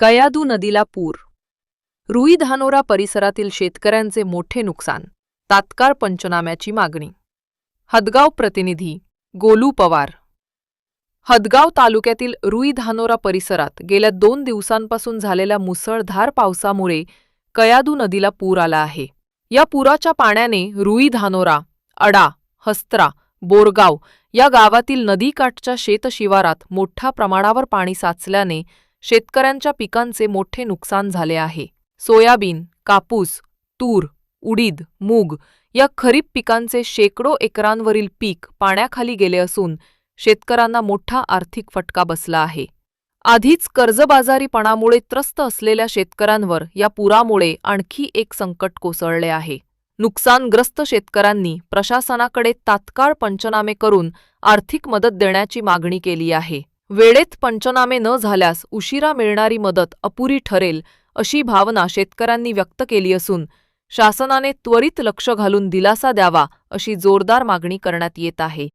कयादू नदीला पूर. रुई धानोरा परिसरातील शेतकऱ्यांचे मोठे नुकसान. तात्काळ पंचनाम्याची मागणी. हदगाव प्रतिनिधी गोलू पवार. हदगाव तालुक्यातील रुई धानोरा परिसरात गेल्या दोन दिवसांपासून झालेल्या मुसळधार पावसामुळे कयादू नदीला पूर आला आहे. या पुराच्या पाण्याने रुई धानोरा अडा हस्त्रा बोरगाव या गावातील नदीकाठच्या शेतशिवारात मोठ्या प्रमाणावर पाणी साचल्याने शेतकऱ्यांच्या पिकांचे मोठे नुकसान झाले आहे. सोयाबीन कापूस तूर उडीद मूग या खरीप पिकांचे शेकडो एकरांवरील पीक पाण्याखाली गेले असून शेतकऱ्यांना मोठा आर्थिक फटका बसला आहे. आधीच कर्जबाजारीपणामुळे त्रस्त असलेल्या शेतकऱ्यांवर या पुरामुळे आणखी एक संकट कोसळले आहे. नुकसानग्रस्त शेतकऱ्यांनी प्रशासनाकडे तात्काळ पंचनामे करून आर्थिक मदत देण्याची मागणी केली आहे. वेळेत पंचनामे न झाल्यास उशिरा मिळणारी मदत अपुरी ठरेल अशी भावना शेतकऱ्यांनी व्यक्त केली असून शासनाने त्वरित लक्ष घालून दिलासा द्यावा अशी जोरदार मागणी करण्यात येत आहे.